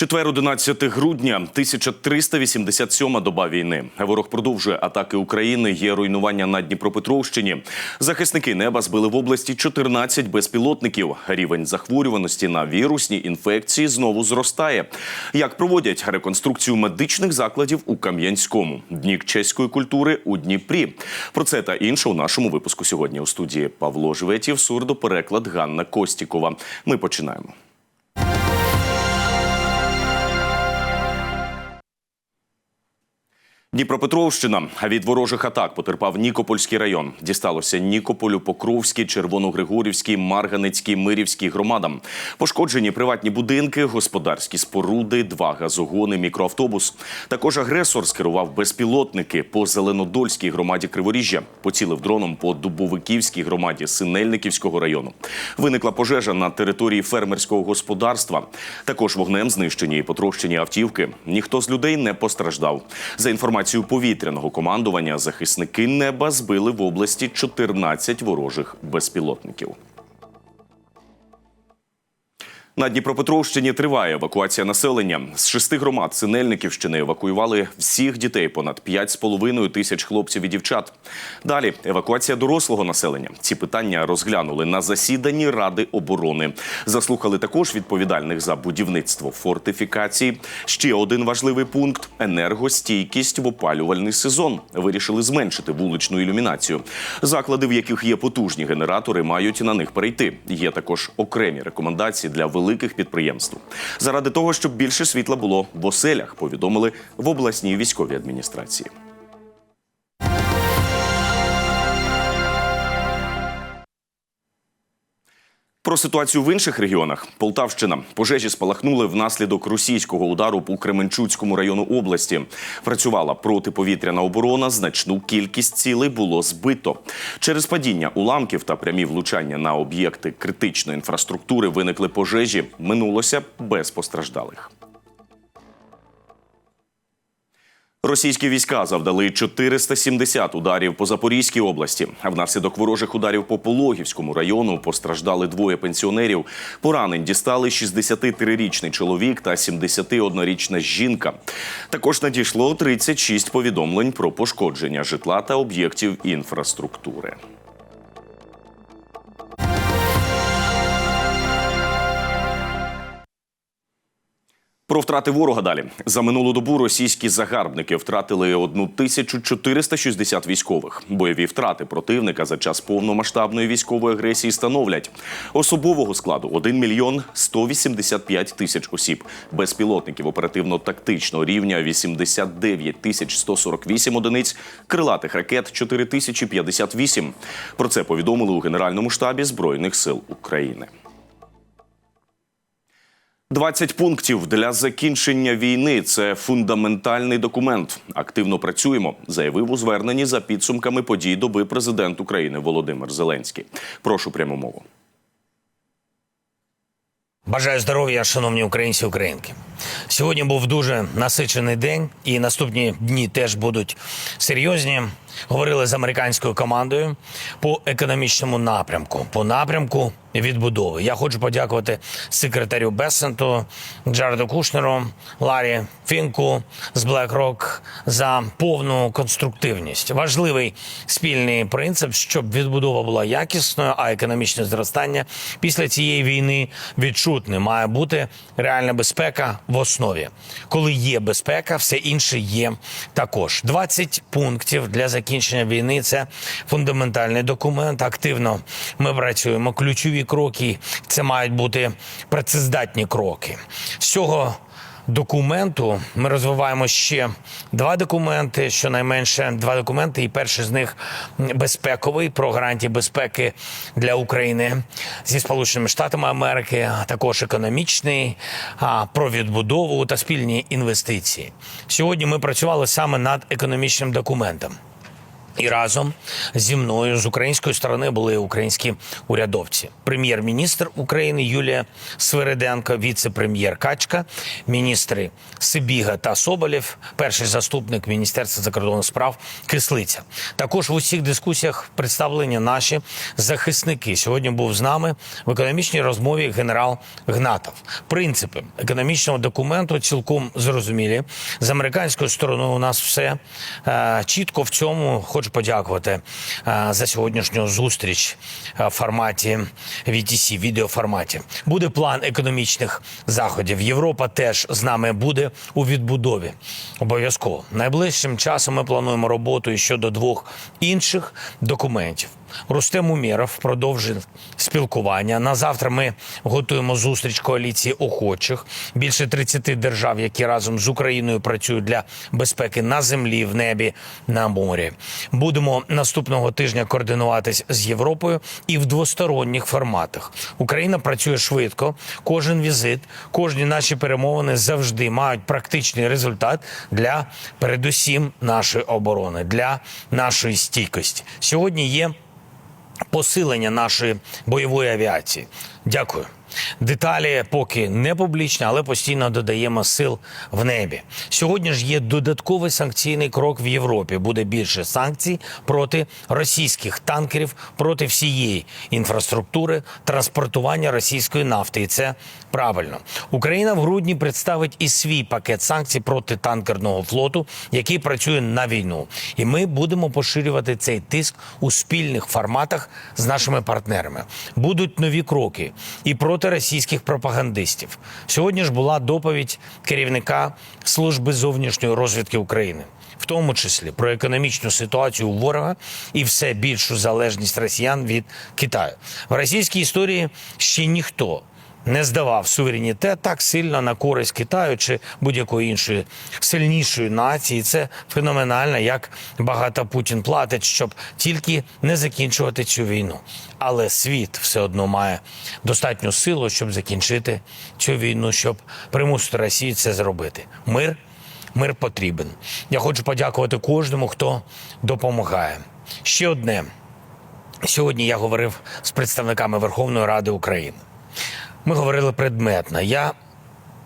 Четвер 11 грудня, 1387 доба війни. Ворог продовжує атаки України. Є руйнування на Дніпропетровщині. Захисники неба збили в області 14 безпілотників. Рівень захворюваності на вірусні інфекції знову зростає. Як проводять реконструкцію медичних закладів у Кам'янському, днік чеської культури у Дніпрі. Про це та інше у нашому випуску сьогодні у студії Павло Жветів, сурдопереклад Ганна Костікова. Ми починаємо. Дніпропетровщина від ворожих атак потерпав Нікопольський район. Дісталося Нікополю, Покровський, Червоногригорівський, Марганецький, Мирівський громадам. Пошкоджені приватні будинки, господарські споруди, два газогони, мікроавтобус. Також агресор скерував безпілотники по Зеленодольській громаді Криворіжжя. Поцілив дроном по Дубовиківській громаді Синельниківського району. Виникла пожежа на території фермерського господарства. Також вогнем знищені і потрощені автівки. Ніхто з людей не постраждав. За інформацією повітряного командування, захисники неба збили в області 14 ворожих безпілотників. На Дніпропетровщині триває евакуація населення. З шести громад Синельниківщини евакуювали всіх дітей, понад 5,5 тисяч хлопців і дівчат. Далі евакуація дорослого населення. Ці питання розглянули на засіданні Ради оборони. Заслухали також відповідальних за будівництво фортифікацій. Ще один важливий пункт енергостійкість в опалювальний сезон. Вирішили зменшити вуличну ілюмінацію. Заклади, в яких є потужні генератори, мають на них перейти. Є також окремі рекомендації для великих підприємств. Заради того, щоб більше світла було в оселях, повідомили в обласній військовій адміністрації. Про ситуацію в інших регіонах Полтавщина пожежі спалахнули внаслідок російського удару по Кременчуцькому району області. Працювала протиповітряна оборона. Значну кількість цілей було збито. Через падіння уламків та прямі влучання на об'єкти критичної інфраструктури виникли пожежі. Минулося без постраждалих. Російські війська завдали 470 ударів по Запорізькій області. Внаслідок ворожих ударів по Пологівському району постраждали двоє пенсіонерів. Поранень дістали 63-річний чоловік та 71-річна жінка. Також надійшло 36 повідомлень про пошкодження житла та об'єктів інфраструктури. Про втрати ворога далі за минулу добу російські загарбники втратили 1460 військових. Бойові втрати противника за час повномасштабної військової агресії становлять особового складу 1 мільйон 185 тисяч осіб, безпілотників оперативно-тактичного рівня 89 тисяч 148 одиниць, крилатих ракет 4058. Про це повідомили у Генеральному штабі Збройних сил України. 20 пунктів для закінчення війни це фундаментальний документ. Активно працюємо, заявив у зверненні за підсумками подій доби президент України Володимир Зеленський. Прошу пряму мову. Бажаю здоров'я, шановні українці українки. Сьогодні був дуже насичений день, і наступні дні теж будуть серйозні. Говорили з американською командою по економічному напрямку, по напрямку відбудови. Я хочу подякувати секретарю Бесенту, Джареду Кушнеру, Ларі Фінку з BlackRock за повну конструктивність. Важливий спільний принцип, щоб відбудова була якісною, а економічне зростання після цієї війни відчутне. Має бути реальна безпека в основі. Коли є безпека, все інше є також. 20 пунктів для закінчення війни це фундаментальний документ. Активно ми працюємо. Ключові кроки це мають бути працездатні кроки. З цього документу ми розвиваємо ще два документи, щонайменше два документи. І перший з них безпековий про гарантії безпеки для України зі Сполученими Штатами Америки, а також економічний про відбудову та спільні інвестиції. Сьогодні ми працювали саме над економічним документом. І разом зі мною з української сторони були українські урядовці: прем'єр-міністр України Юлія Свириденко, віце-прем'єр Качка, міністри Сибіга та Соболєв, перший заступник Міністерства закордонних справ Кислиця. Також в усіх дискусіях представлені наші захисники. Сьогодні був з нами в економічній розмові генерал Гнатов. Принципи економічного документу цілком зрозумілі. З американською стороною у нас все е, чітко в цьому. Хочу подякувати е, за сьогоднішню зустріч е, в форматі VTC, відеоформаті. Буде план економічних заходів. Європа теж з нами буде у відбудові. Обов'язково найближчим часом ми плануємо роботу щодо двох інших документів. Рустем Умєров продовжив спілкування. На завтра ми готуємо зустріч коаліції охочих. Більше 30 держав, які разом з Україною працюють для безпеки на землі, в небі, на морі. Будемо наступного тижня координуватись з Європою і в двосторонніх форматах. Україна працює швидко. Кожен візит, кожні наші перемовини завжди мають практичний результат для передусім нашої оборони, для нашої стійкості. Сьогодні є посилення нашої бойової авіації. Дякую. Деталі поки не публічні, але постійно додаємо сил в небі. Сьогодні ж є додатковий санкційний крок в Європі. Буде більше санкцій проти російських танкерів, проти всієї інфраструктури транспортування російської нафти. І це правильно. Україна в грудні представить і свій пакет санкцій проти танкерного флоту, який працює на війну. І ми будемо поширювати цей тиск у спільних форматах з нашими партнерами. Будуть нові кроки і проти російських пропагандистів. Сьогодні ж була доповідь керівника служби зовнішньої розвідки України. В тому числі про економічну ситуацію у ворога і все більшу залежність росіян від Китаю в російській історії ще ніхто не здавав суверенітет так сильно на користь Китаю чи будь-якої іншої сильнішої нації. Це феноменально, як багато Путін платить, щоб тільки не закінчувати цю війну. Але світ все одно має достатню силу, щоб закінчити цю війну, щоб примусити Росію це зробити. Мир, мир потрібен. Я хочу подякувати кожному, хто допомагає. Ще одне. Сьогодні я говорив з представниками Верховної Ради України. Ми говорили предметно. Я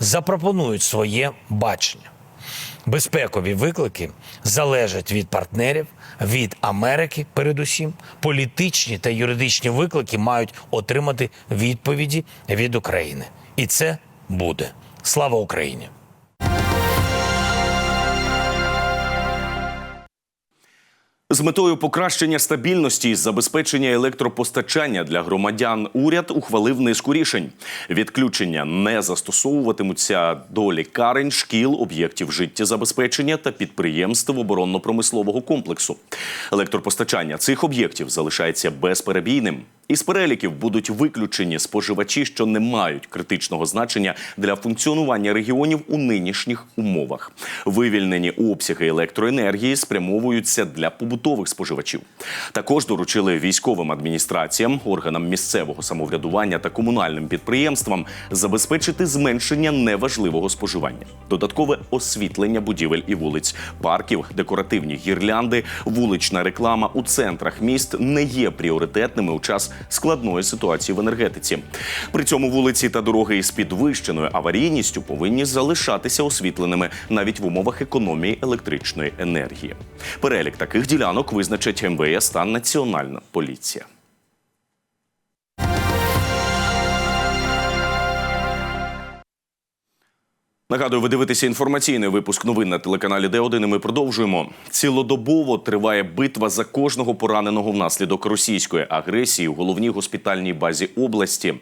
запропонують своє бачення. Безпекові виклики залежать від партнерів, від Америки, передусім. Політичні та юридичні виклики мають отримати відповіді від України. І це буде. Слава Україні! З метою покращення стабільності і забезпечення електропостачання для громадян уряд ухвалив низку рішень. Відключення не застосовуватимуться до лікарень, шкіл, об'єктів життєзабезпечення та підприємств оборонно-промислового комплексу. Електропостачання цих об'єктів залишається безперебійним. Із переліків будуть виключені споживачі, що не мають критичного значення для функціонування регіонів у нинішніх умовах. Вивільнені обсяги електроенергії спрямовуються для побутових споживачів. Також доручили військовим адміністраціям, органам місцевого самоврядування та комунальним підприємствам забезпечити зменшення неважливого споживання, додаткове освітлення будівель і вулиць, парків, декоративні гірлянди, вулична реклама у центрах міст не є пріоритетними у час складної ситуації в енергетиці. При цьому вулиці та дороги із підвищеною аварійністю повинні залишатися освітленими навіть в умовах економії електричної енергії. Перелік таких ділянок визначить МВС та Національна поліція. Нагадую, ви дивитеся інформаційний випуск новин на телеканалі Д1 і ми продовжуємо. Цілодобово триває битва за кожного пораненого внаслідок російської агресії у головній госпітальній базі області.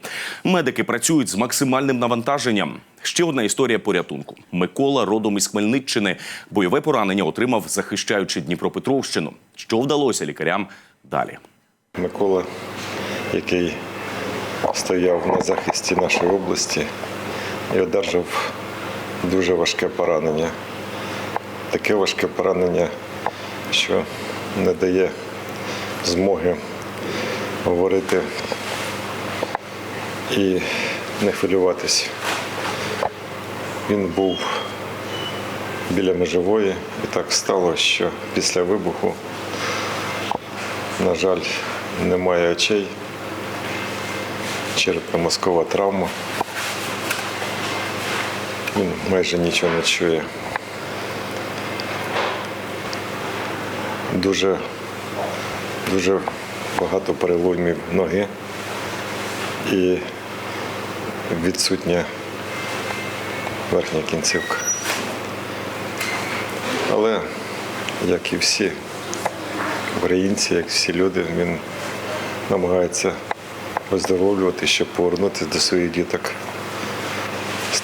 Медики працюють з максимальним навантаженням. Ще одна історія порятунку. Микола, родом із Хмельниччини, бойове поранення отримав, захищаючи Дніпропетровщину. Що вдалося лікарям далі? Микола, який стояв на захисті нашої області і одержав дуже важке поранення. Таке важке поранення, що не дає змоги говорити і не хвилюватися. Він був біля межової, і так стало, що після вибуху на жаль, немає очей, черепно-мозкова травма. Він майже нічого не чує. Дуже, дуже багато переломів ноги і відсутня верхня кінцівка. Але, як і всі, українці, як всі люди, він намагається виздоровлювати, щоб повернутися до своїх діток.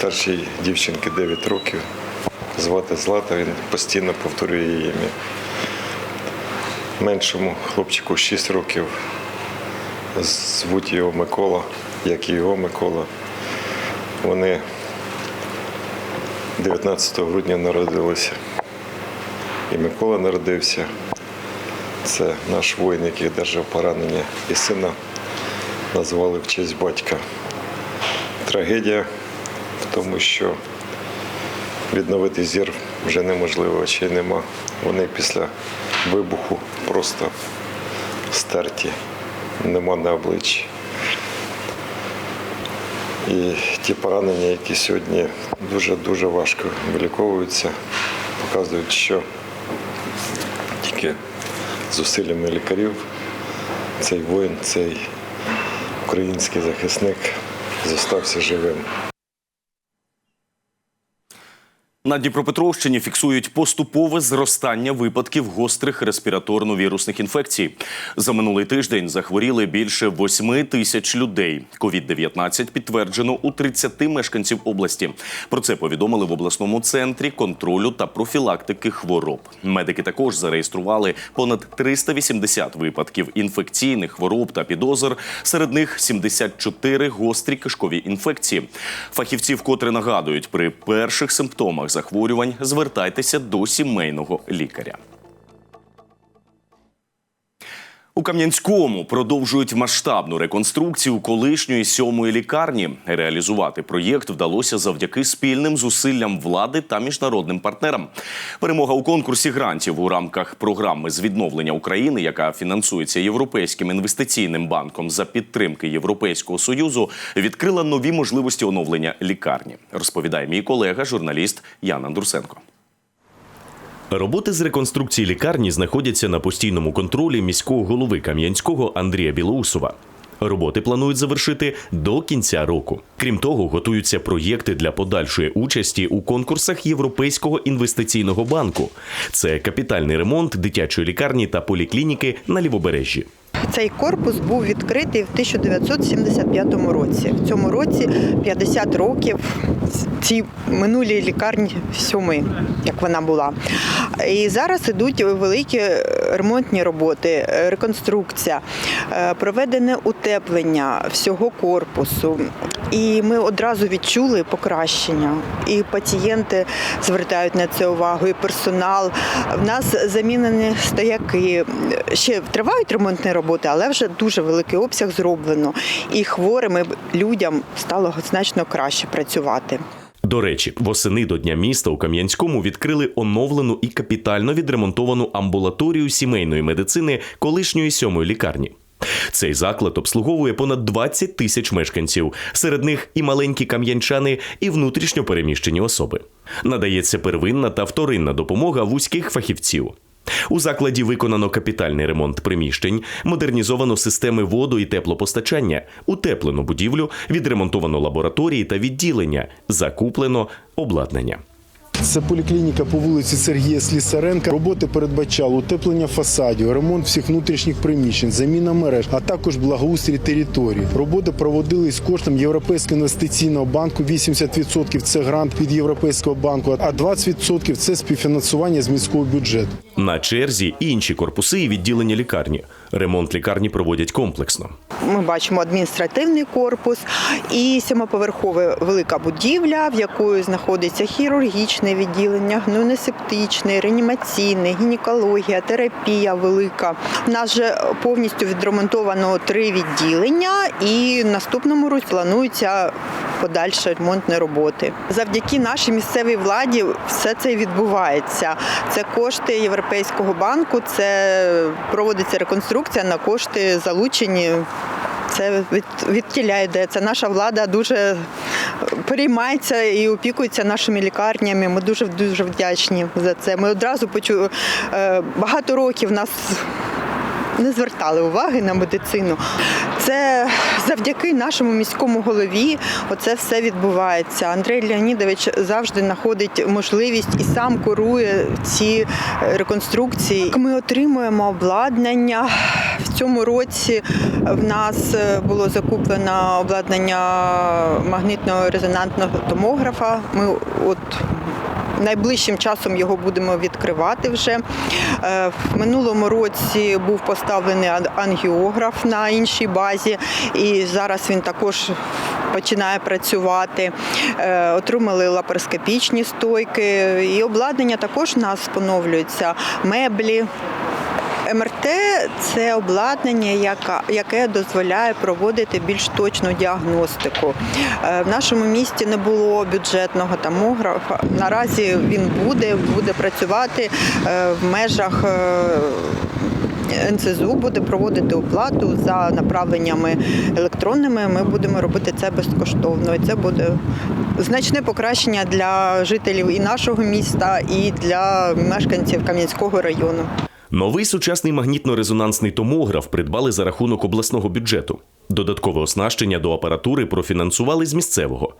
Старшій дівчинки 9 років, звати Злата, він постійно повторює її ім'я. Меншому хлопчику 6 років, звуть його Микола, як і його Микола. Вони 19 грудня народилися. І Микола народився. Це наш воїн, який одержав поранення, і сина назвали в честь батька. Трагедія тому, що відновити зір вже неможливо, очей нема. Вони після вибуху просто стерті, нема на обличчі. І ті поранення, які сьогодні дуже-дуже важко виліковуються, показують, що тільки зусиллями лікарів цей воїн, цей український захисник зостався живим. На Дніпропетровщині фіксують поступове зростання випадків гострих респіраторно-вірусних інфекцій. За минулий тиждень захворіли більше 8 тисяч людей. Ковід-19 підтверджено у 30 мешканців області. Про це повідомили в обласному центрі контролю та профілактики хвороб. Медики також зареєстрували понад 380 випадків інфекційних хвороб та підозр. Серед них 74 гострі кишкові інфекції. Фахівці вкотре нагадують, при перших симптомах захворювань звертайтеся до сімейного лікаря. У Кам'янському продовжують масштабну реконструкцію колишньої сьомої лікарні. Реалізувати проєкт вдалося завдяки спільним зусиллям влади та міжнародним партнерам. Перемога у конкурсі грантів у рамках програми з відновлення України, яка фінансується Європейським інвестиційним банком за підтримки Європейського союзу, відкрила нові можливості оновлення лікарні. Розповідає мій колега, журналіст Ян Андурсенко. Роботи з реконструкції лікарні знаходяться на постійному контролі міського голови Кам'янського Андрія Білоусова. Роботи планують завершити до кінця року. Крім того, готуються проєкти для подальшої участі у конкурсах Європейського інвестиційного банку. Це капітальний ремонт дитячої лікарні та поліклініки на лівобережжі. Цей корпус був відкритий в 1975 році. В цьому році 50 років цій минулій лікарні сьомий, як вона була. І зараз ідуть великі ремонтні роботи, реконструкція, е, проведене утеплення всього корпусу. І ми одразу відчули покращення. І пацієнти звертають на це увагу, і персонал. В нас замінені стояки. Ще тривають ремонтні роботи, але вже дуже великий обсяг зроблено. І хворим і людям стало значно краще працювати. До речі, восени до Дня міста у Кам'янському відкрили оновлену і капітально відремонтовану амбулаторію сімейної медицини колишньої сьомої лікарні. Цей заклад обслуговує понад 20 тисяч мешканців. Серед них і маленькі кам'янчани, і внутрішньо переміщені особи. Надається первинна та вторинна допомога вузьких фахівців. У закладі виконано капітальний ремонт приміщень, модернізовано системи воду і теплопостачання, утеплено будівлю, відремонтовано лабораторії та відділення, закуплено обладнання. Це поліклініка по вулиці Сергія Слісаренка. Роботи передбачали утеплення фасадів, ремонт всіх внутрішніх приміщень, заміна мереж, а також благоустрій території. Роботи проводились коштом Європейського інвестиційного банку. 80% – це грант від Європейського банку, а 20% – це співфінансування з міського бюджету. На черзі інші корпуси і відділення лікарні. Ремонт лікарні проводять комплексно. Ми бачимо адміністративний корпус і сімоповерхова велика будівля, в якої знаходиться хірургічне відділення, гнойно-септичне, реанімаційне, гінекологія, терапія велика. У нас же повністю відремонтовано три відділення, і в наступному році плануються подальші ремонтні роботи. Завдяки нашій місцевій владі все це відбувається. Це кошти Європейського банку, це проводиться реконструкція на кошти залучені. Це від, відтіля йде. Це наша влада дуже переймається і опікується нашими лікарнями. Ми дуже дуже вдячні за це. Ми одразу почули багато років нас не звертали уваги на медицину. Це завдяки нашому міському голові. Оце все відбувається. Андрій Леонідович завжди знаходить можливість і сам курує ці е, реконструкції. Ми отримуємо обладнання. В цьому році в нас е, було закуплено обладнання магнітного резонансного томографа. Ми от Найближчим часом його будемо відкривати вже. Е, В минулому році був поставлений ангіограф на іншій базі, і зараз він також починає працювати. Е, Отримали лапароскопічні стойки, і обладнання також у нас поновлюється, меблі. МРТ це обладнання, яке дозволяє проводити більш точну діагностику. Е, В нашому місті не було бюджетного томографа. Наразі він буде, буде працювати е, в межах. е, НСЗУ буде проводити оплату за направленнями електронними. Ми будемо робити це безкоштовно. І це буде значне покращення для жителів і нашого міста, і для мешканців Кам'янського району. Новий сучасний магнітно-резонансний томограф придбали за рахунок обласного бюджету. Додаткове оснащення до апаратури профінансували з місцевого.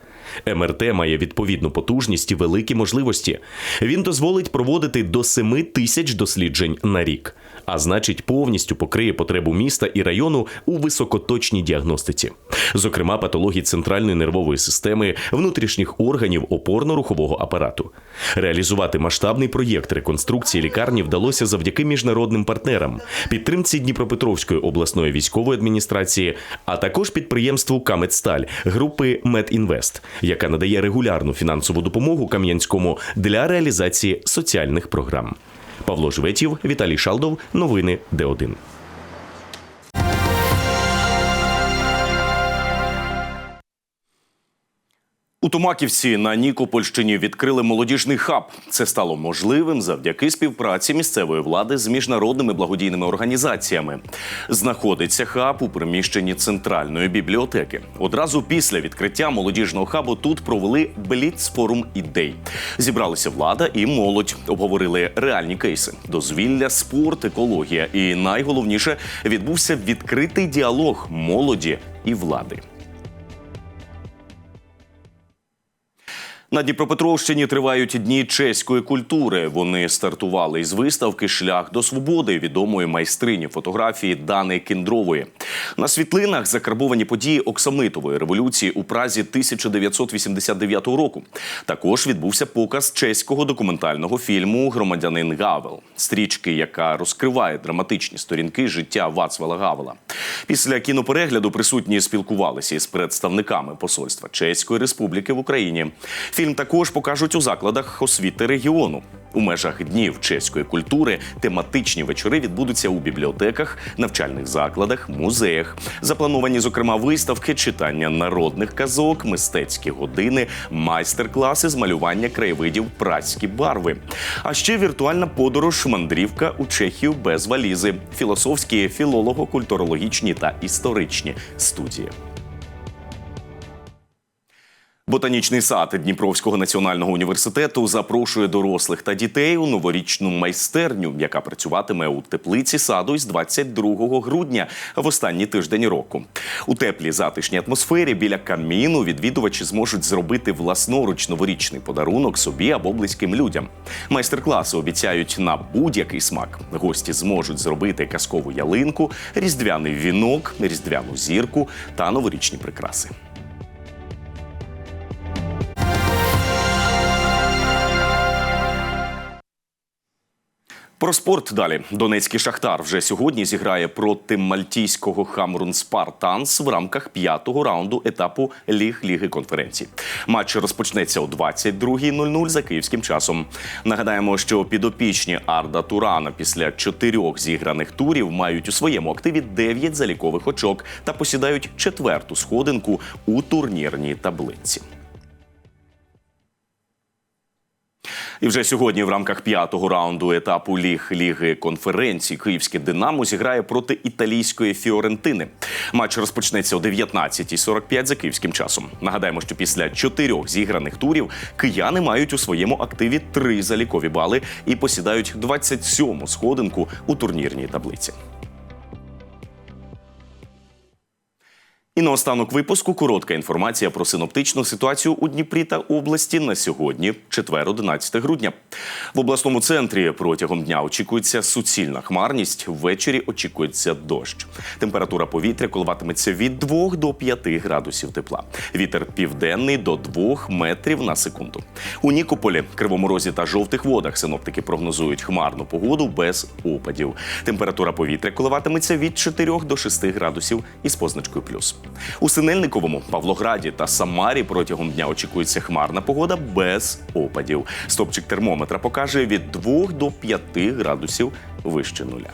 МРТ має відповідну потужність і великі можливості. Він дозволить проводити до 7 тисяч досліджень на рік, а значить, повністю покриє потребу міста і району у високоточній діагностиці, зокрема патології центральної нервової системи, внутрішніх органів опорно-рухового апарату. Реалізувати масштабний проєкт реконструкції лікарні вдалося завдяки міжнародним партнерам, підтримці Дніпропетровської обласної військової адміністрації, а також підприємству Камедсталь групи Медінвест, яка надає регулярну фінансову допомогу Кам'янському для реалізації соціальних програм. Павло Жветів, Віталій Шалдов. Новини Д1. У Томаківці на Нікопольщині відкрили молодіжний хаб. Це стало можливим завдяки співпраці місцевої влади з міжнародними благодійними організаціями. Знаходиться хаб у приміщенні центральної бібліотеки. Одразу після відкриття молодіжного хабу тут провели бліц-форум ідей. Зібралися влада і молодь, обговорили реальні кейси: дозвілля, спорт, екологія. І найголовніше відбувся відкритий діалог молоді і влади. На Дніпропетровщині тривають дні чеської культури. Вони стартували із виставки Шлях до свободи відомої майстрині фотографії Дани Кіндрової. На світлинах закарбовані події Оксамитової революції у Празі 1989 року. Також відбувся показ чеського документального фільму Громадянин Гавел, стрічки, яка розкриває драматичні сторінки життя Вацвала Гавела. Після кіноперегляду присутні спілкувалися із представниками посольства Чеської Республіки в Україні. Фільм також покажуть у закладах освіти регіону. У межах днів чеської культури тематичні вечори відбудуться у бібліотеках, навчальних закладах, музеях. Заплановані, зокрема, виставки, читання народних казок, мистецькі години, майстер-класи з малювання краєвидів празькі барви. А ще віртуальна подорож, мандрівка у Чехію без валізи, філософські, філолого-культурологічні та історичні студії. Ботанічний сад Дніпровського національного університету запрошує дорослих та дітей у новорічну майстерню, яка працюватиме у теплиці саду із 22 грудня в останній тиждень року. У теплій затишній атмосфері біля каміну відвідувачі зможуть зробити власноруч новорічний подарунок собі або близьким людям. Майстер-класи обіцяють на будь-який смак. Гості зможуть зробити казкову ялинку, різдвяний вінок, різдвяну зірку та новорічні прикраси. Про спорт далі. Донецький шахтар вже сьогодні зіграє проти мальтійського Хамрун Спартанс в рамках п'ятого раунду етапу Ліг Ліги конференції. Матч розпочнеться о 22.00 за київським часом. Нагадаємо, що підопічні Арда Турана після чотирьох зіграних турів мають у своєму активі 9 залікових очок та посідають четверту сходинку у турнірній таблиці. І вже сьогодні, в рамках п'ятого раунду етапу ліг ліги конференції, київське Динамо зіграє проти італійської Фіорентини. Матч розпочнеться о 19.45 за київським часом. Нагадаємо, що після чотирьох зіграних турів кияни мають у своєму активі три залікові бали і посідають 27-му сходинку у турнірній таблиці. І наостанок випуску коротка інформація про синоптичну ситуацію у Дніпрі та області на сьогодні, четвер, 11 грудня. В обласному центрі протягом дня очікується суцільна хмарність. Ввечері очікується дощ. Температура повітря коливатиметься від 2 до 5 градусів тепла. Вітер південний до 2 метрів на секунду. У Нікополі, Кривому Розі та жовтих водах синоптики прогнозують хмарну погоду без опадів. Температура повітря коливатиметься від 4 до 6 градусів із позначкою плюс. У Синельниковому, Павлограді та Самарі протягом дня очікується хмарна погода без опадів. Стопчик термометра покаже від 2 до 5 градусів вище нуля.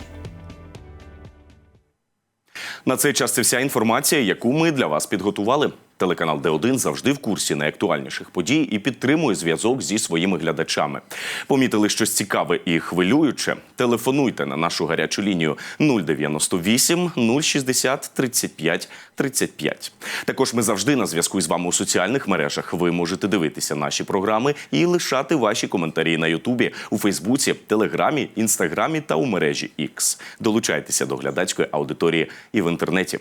На цей час це вся інформація, яку ми для вас підготували. Телеканал Д1 завжди в курсі найактуальніших подій і підтримує зв'язок зі своїми глядачами. Помітили щось цікаве і хвилююче? Телефонуйте на нашу гарячу лінію 098 060 35 35. Також ми завжди на зв'язку з вами у соціальних мережах. Ви можете дивитися наші програми і лишати ваші коментарі на Ютубі, у Фейсбуці, Телеграмі, Інстаграмі та у мережі X. Долучайтеся до глядацької аудиторії і в інтернеті.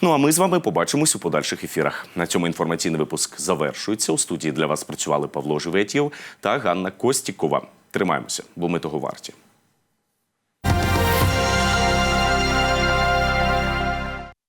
Ну а ми з вами побачимось у подальших ефірах. На цьому інформаційний випуск завершується. У студії для вас працювали Павло Живетєв та Ганна Костікова. Тримаємося, бо ми того варті.